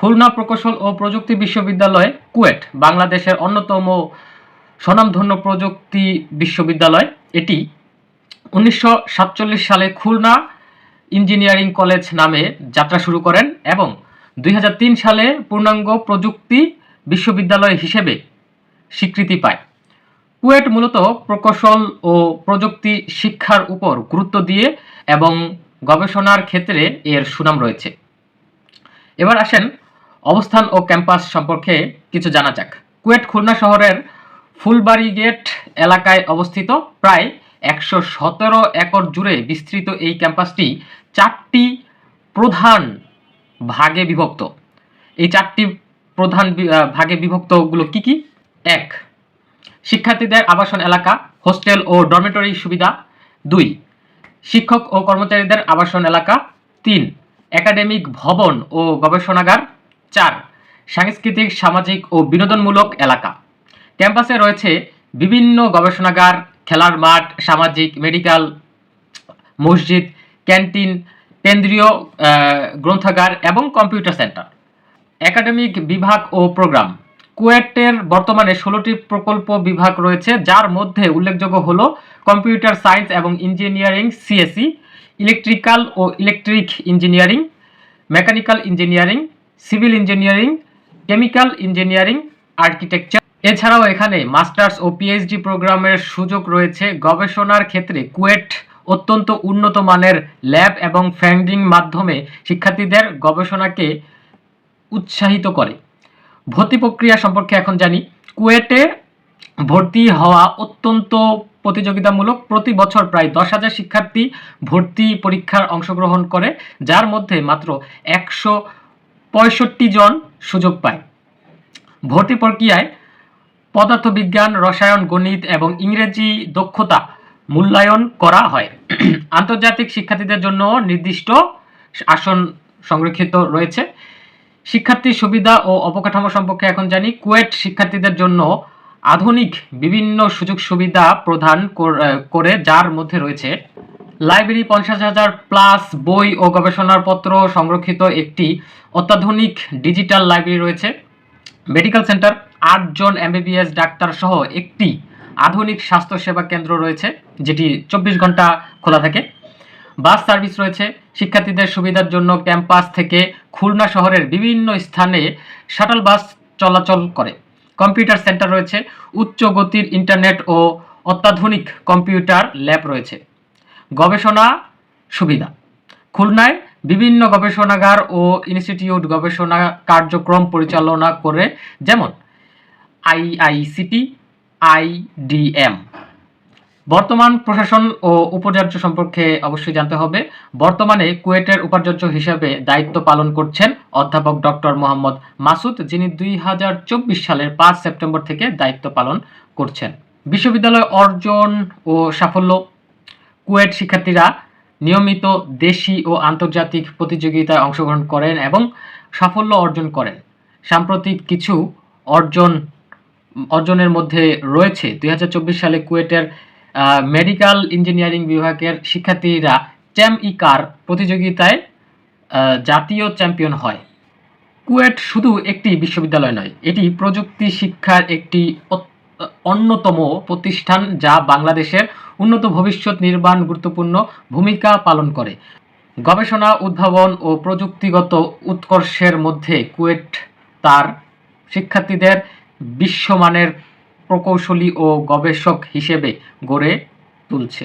খুলনা প্রকৌশল ও প্রযুক্তি বিশ্ববিদ্যালয়, কুয়েট, বাংলাদেশের অন্যতম স্বনামধন্য প্রযুক্তি বিশ্ববিদ্যালয়। এটি উনিশশো সাতচল্লিশ সালে খুলনা ইঞ্জিনিয়ারিং কলেজ নামে যাত্রা শুরু করেন এবং দুই হাজার তিন সালে পূর্ণাঙ্গ প্রযুক্তি বিশ্ববিদ্যালয় হিসেবে স্বীকৃতি পায়। কুয়েট মূলত প্রকৌশল ও প্রযুক্তি শিক্ষার উপর গুরুত্ব দিয়ে এবং গবেষণার ক্ষেত্রে এর সুনাম রয়েছে। এবার আসেন অবস্থান ও ক্যাম্পাস সম্পর্কে কিছু জানা যাক। কুয়েট খুলনা শহরের ফুলবাড়ি গেট এলাকায় অবস্থিত প্রায় একশো সতেরো একর জুড়ে বিস্তৃত এই ক্যাম্পাসটি চারটি প্রধান ভাগে বিভক্ত। এই চারটি প্রধান ভাগে বিভক্তগুলো কি কি? এক, শিক্ষার্থীদের আবাসন এলাকা, হোস্টেল ও ডরমেটরি সুবিধা। দুই, শিক্ষক ও কর্মচারীদের আবাসন এলাকা। তিন, একাডেমিক ভবন ও গবেষণাগার। চার, সাংস্কৃতিক, সামাজিক ও বিনোদনমূলক এলাকা। ক্যাম্পাসে রয়েছে বিভিন্ন গবেষণাগার, খেলার মাঠ, সামাজিক, মেডিকেল, মসজিদ, ক্যান্টিন, কেন্দ্রীয় গ্রন্থাগার এবং কম্পিউটার সেন্টার। একাডেমিক বিভাগ ও প্রোগ্রাম। কুয়েটের বর্তমানে ষোলোটি প্রকল্প বিভাগ রয়েছে, যার মধ্যে উল্লেখযোগ্য হল কম্পিউটার সায়েন্স এবং ইঞ্জিনিয়ারিং সিএসি ইলেকট্রিক্যাল ও electric engineering, mechanical engineering civil engineering, chemical engineering, architecture. এছাড়াও এখানে মাস্টার্স ও পিএইচডি প্রোগ্রামের সুযোগ রয়েছে গবেষণার ক্ষেত্রে। কুয়েট অত্যন্ত উন্নত মানের ল্যাব এবং ফ্যান্ডিং মাধ্যমে শিক্ষার্থীদের গবেষণাকে উৎসাহিত করে। ভর্তি প্রক্রিয়া সম্পর্কে এখন জানি। কুয়েটে ভর্তি হওয়া অত্যন্ত প্রতিযোগিতামূলক। প্রতি বছর প্রায় দশ হাজার শিক্ষার্থী ভর্তি পরীক্ষার অংশগ্রহণ করে, যার মধ্যে মাত্র একশো পঁয়ষট্টি জন সুযোগ পায়। ভর্তি প্রক্রিয়ায় পদার্থবিজ্ঞান, রসায়ন, গণিত এবং ইংরেজি দক্ষতা মূল্যায়ন করা হয়। আন্তর্জাতিক শিক্ষার্থীদের জন্য নির্দিষ্ট আসন সংরক্ষিত রয়েছে। শিক্ষার্থী সুবিধা ও অবকাঠামো সম্পর্কে এখন জানি। কুয়েট শিক্ষার্থীদের জন্য আধুনিক বিভিন্ন সুযোগ সুবিধা প্রদান কর- করে যার মধ্যে রয়েছে লাইব্রেরি পঞ্চাশ হাজার প্লাস বই ও গবেষণাপত্র সংরক্ষিত একটি অত্যাধুনিক ডিজিটাল লাইব্রেরি রয়েছে। মেডিকেল সেন্টার আটজন এমবিবিএস ডাক্তার সহ একটি আধুনিক স্বাস্থ্যসেবা কেন্দ্র রয়েছে, যেটি চব্বিশ ঘণ্টা খোলা থাকে। বাস সার্ভিস রয়েছে, শিক্ষার্থীদের সুবিধার জন্য ক্যাম্পাস থেকে খুলনা শহরের বিভিন্ন স্থানে শাটল বাস চলাচল করে। কম্পিউটার সেন্টার রয়েছে উচ্চ গতির ইন্টারনেট ও অত্যাধুনিক কম্পিউটার ল্যাব রয়েছে। গবেষণা সুবিধা। খুলনায় বিভিন্ন গবেষণাগার ও ইনস্টিটিউট গবেষণা কার্যক্রম পরিচালনা করে যেমন আইআইসিটি, আইডিএম। বর্তমান প্রশাসন ও উপাচার্য সম্পর্কে অবশ্যই জানতে হবে, বর্তমানে কুয়েটের উপাচার্য হিসেবে দায়িত্ব পালন করছেন অধ্যাপক ডক্টর মোহাম্মদ মাসুদ, যিনি দুই হাজার চব্বিশ সালের পাঁচ সেপ্টেম্বর থেকে দায়িত্ব পালন করছেন। বিশ্ববিদ্যালয় অর্জন ও সাফল্য কুয়েট শিক্ষার্থীরা নিয়মিত দেশি ও আন্তর্জাতিক প্রতিযোগিতায় অংশগ্রহণ করেন এবং সাফল্য অর্জন করেন। সাম্প্রতিক কিছু অর্জন, অর্জনের মধ্যে রয়েছে দুই হাজার চব্বিশ সালে কুয়েটের মেডিকেল ইঞ্জিনিয়ারিং বিভাগের শিক্ষার্থীরা চ্যাম ই কার প্রতিযোগিতায় জাতীয় চ্যাম্পিয়ন হয়। কুয়েট শুধু একটি বিশ্ববিদ্যালয় নয়, এটি প্রযুক্তি শিক্ষার একটি অন্যতম প্রতিষ্ঠান যা বাংলাদেশের উন্নত ভবিষ্যৎ নির্মাণ গুরুত্বপূর্ণ ভূমিকা পালন করে। গবেষণা, উদ্ভাবন ও প্রযুক্তিগত উৎকর্ষের মধ্যে কুয়েট তার শিক্ষার্থীদের বিশ্বমানের প্রকৌশলী ও গবেষক হিসেবে গড়ে তুলছে।